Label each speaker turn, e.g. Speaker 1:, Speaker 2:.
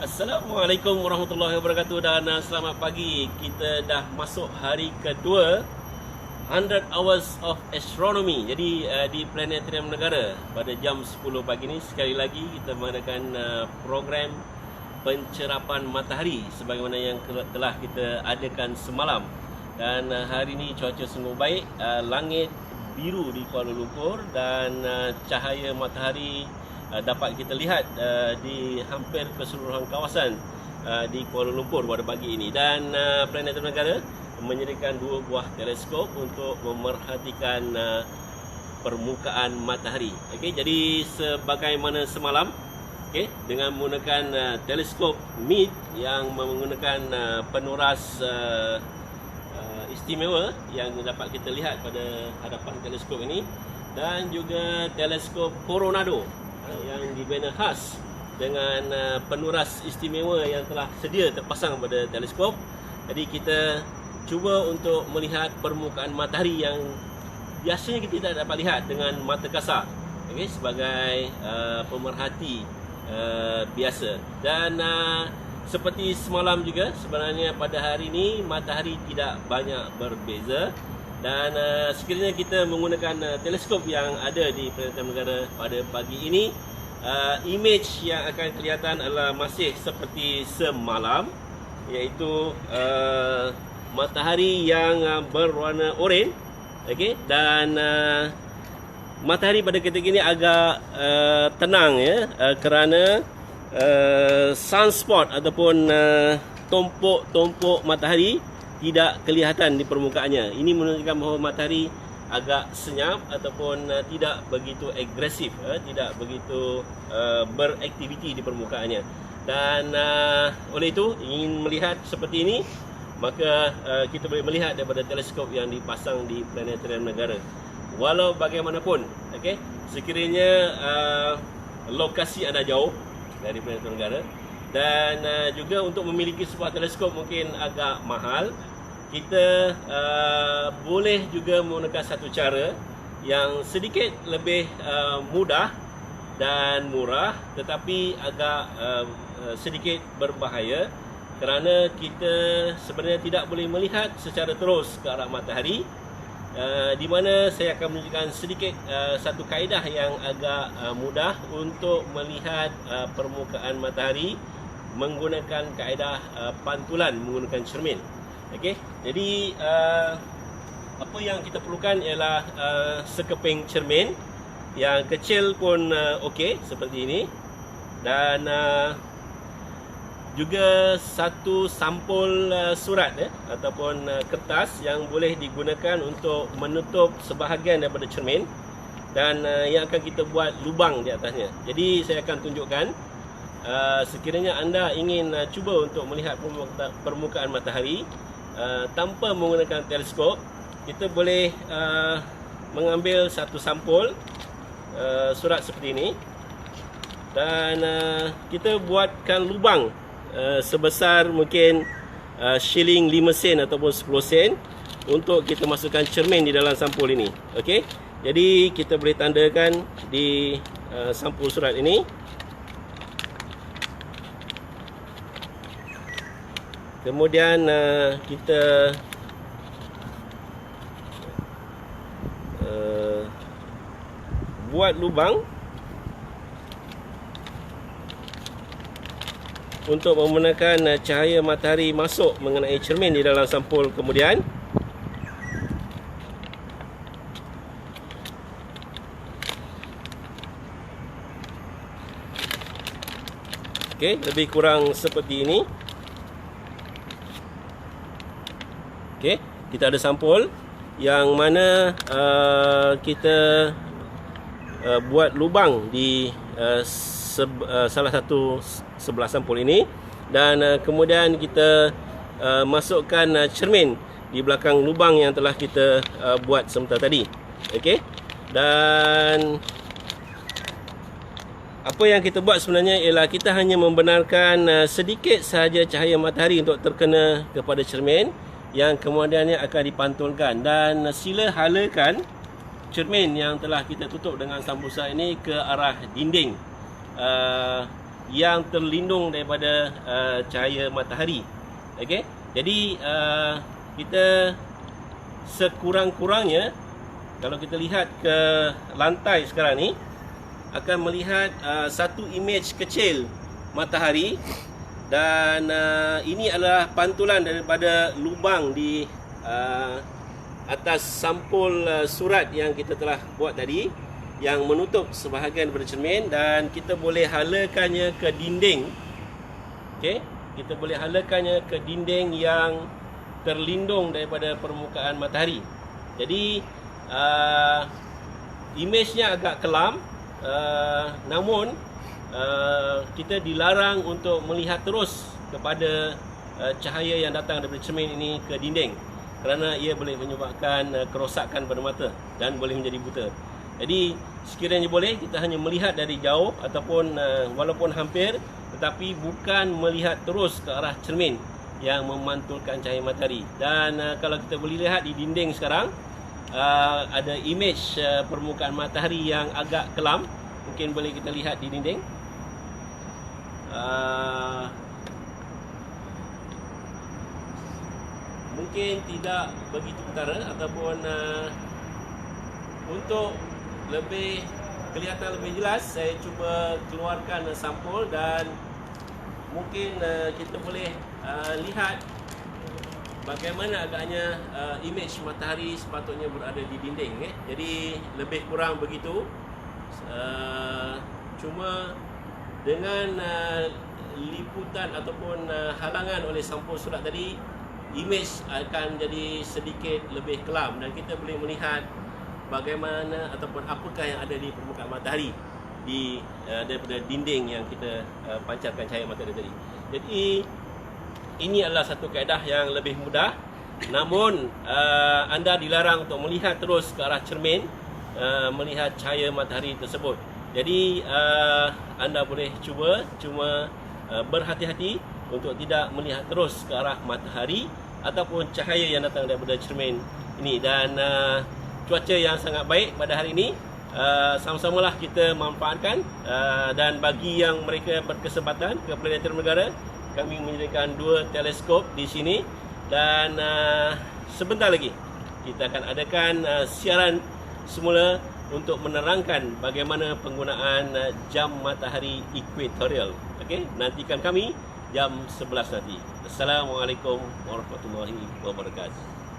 Speaker 1: Assalamualaikum warahmatullahi wabarakatuh dan uh, selamat pagi. Kita dah masuk hari kedua 100 hours of astronomy. Jadi uh, di planetarium negara pada jam 10 pagi ni sekali lagi kita mengadakan uh, program pencerapan matahari sebagaimana yang telah kita adakan semalam. Dan uh, hari ini cuaca sungguh baik, uh, langit biru di Kuala Lumpur dan uh, cahaya matahari Uh, dapat kita lihat uh, di hampir keseluruhan kawasan uh, di Kuala Lumpur pada pagi ini dan Planetarium Negara menyediakan dua buah teleskop untuk memerhatikan permukaan matahari. Okey, jadi sebagaimana semalam, okey, dengan menggunakan teleskop MID yang menggunakan penuras istimewa yang dapat kita lihat pada hadapan teleskop ini dan juga teleskop Coronado yang dibina khas dengan uh, penuras istimewa yang telah sedia terpasang pada teleskop. Jadi kita cuba untuk melihat permukaan matahari yang biasanya kita tidak dapat lihat dengan mata kasar. Okey sebagai uh, pemerhati uh, biasa. Dan uh, seperti semalam juga sebenarnya pada hari ini matahari tidak banyak berbeza dan uh, sekiranya kita menggunakan uh, teleskop yang ada di Planetarium Negara pada pagi ini uh, image yang akan kelihatan adalah masih seperti semalam iaitu uh, matahari yang uh, berwarna oranye. Okey dan uh, matahari pada ketika ini agak uh, tenang ya uh, kerana uh, sunspot ataupun uh, tumpuk-tumpuk matahari tidak kelihatan di permukaannya. Ini menunjukkan bahawa matahari agak senyap ataupun uh, tidak begitu agresif, uh, tidak begitu uh, beraktiviti di permukaannya. Dan uh, oleh itu ingin melihat seperti ini, maka uh, kita boleh melihat daripada teleskop yang dipasang di planetarium negara. Walau bagaimanapun, okey, sekiranya uh, lokasi anda jauh dari planetarium negara dan uh, juga untuk memiliki sebuah teleskop mungkin agak mahal kita uh, boleh juga menggunakan satu cara yang sedikit lebih uh, mudah dan murah tetapi agak uh, uh, sedikit berbahaya kerana kita sebenarnya tidak boleh melihat secara terus ke arah matahari uh, di mana saya akan menunjukkan sedikit uh, satu kaedah yang agak uh, mudah untuk melihat uh, permukaan matahari menggunakan kaedah uh, pantulan menggunakan cermin. Okey. Jadi uh, apa yang kita perlukan ialah uh, sekeping cermin yang kecil pun uh, okey seperti ini dan uh, juga satu sampul uh, surat ya ataupun uh, kertas yang boleh digunakan untuk menutup sebahagian daripada cermin dan uh, yang akan kita buat lubang di atasnya. Jadi saya akan tunjukkan uh, sekiranya anda ingin uh, cuba untuk melihat permukaan matahari Uh, tanpa menggunakan teleskop kita boleh uh, mengambil satu sampul uh, surat seperti ini. Dan uh, kita buatkan lubang uh, sebesar mungkin uh, shilling 5 sen ataupun 10 sen untuk kita masukkan cermin di dalam sampul ini. Okey? Jadi kita boleh tandakan di uh, sampul surat ini Kemudian uh, kita uh, buat lubang untuk membenarkan uh, cahaya matahari masuk mengenai cermin di dalam sampul kemudian Okey, lebih kurang seperti ini. Okey, kita ada sampul yang mana uh, kita uh, buat lubang di uh, se- uh, salah satu sebelah sampul ini dan uh, kemudian kita uh, masukkan uh, cermin di belakang lubang yang telah kita uh, buat sementara tadi. Okey. Dan apa yang kita buat sebenarnya ialah kita hanya membenarkan uh, sedikit sahaja cahaya matahari untuk terkena kepada cermin yang kemudiannya akan dipantulkan dan sila halakan cermin yang telah kita tutup dengan sambusa ini ke arah dinding uh, yang terlindung daripada uh, cahaya matahari. Okey. Jadi uh, kita sekurang-kurangnya kalau kita lihat ke lantai sekarang ni akan melihat uh, satu image kecil matahari dan uh, ini adalah pantulan daripada lubang di uh, atas sampul uh, surat yang kita telah buat tadi yang menutup sebahagian daripada cermin dan kita boleh halakannya ke dinding. Okey? Kita boleh halakannya ke dinding yang terlindung daripada permukaan matahari. Jadi uh, image-nya agak kelam uh, namun uh, kita dilarang untuk melihat terus kepada uh, cahaya yang datang daripada cermin ini ke dinding kerana ia boleh menyebabkan uh, kerosakan pada mata dan boleh menjadi buta. Jadi sekiranya boleh kita hanya melihat dari jauh ataupun uh, walaupun hampir tetapi bukan melihat terus ke arah cermin yang memantulkan cahaya matahari. Dan uh, kalau kita boleh lihat di dinding sekarang uh, ada image uh, permukaan matahari yang agak kelam. Mungkin boleh kita lihat di dinding. Uh, mungkin tidak begitu utara ataupun uh, untuk lebih kelihatan lebih jelas saya cuba keluarkan uh, sampul dan mungkin uh, kita boleh uh, lihat bagaimana agaknya uh, image matahari sepatutnya berada di dinding eh. jadi lebih kurang begitu uh, cuma dengan uh, liputan ataupun uh, halangan oleh sampul surat tadi image akan jadi sedikit lebih kelam dan kita boleh melihat bagaimana ataupun apakah yang ada di permukaan matahari di uh, daripada dinding yang kita uh, pancarkan cahaya matahari tadi. Jadi ini adalah satu kaedah yang lebih mudah namun uh, anda dilarang untuk melihat terus ke arah cermin uh, melihat cahaya matahari tersebut. Jadi uh, anda boleh cuba cuma uh, berhati-hati untuk tidak melihat terus ke arah matahari ataupun cahaya yang datang daripada cermin ini. Dan uh, cuaca yang sangat baik pada hari ini uh, sama-samalah kita manfaatkan uh, dan bagi yang mereka berkesempatan ke planetarium negara kami menyediakan dua teleskop di sini. Dan uh, sebentar lagi kita akan adakan uh, siaran semula untuk menerangkan bagaimana penggunaan uh, jam matahari ekuatorial. Okey, nantikan kami jam 11 nanti. Assalamualaikum warahmatullahi wabarakatuh.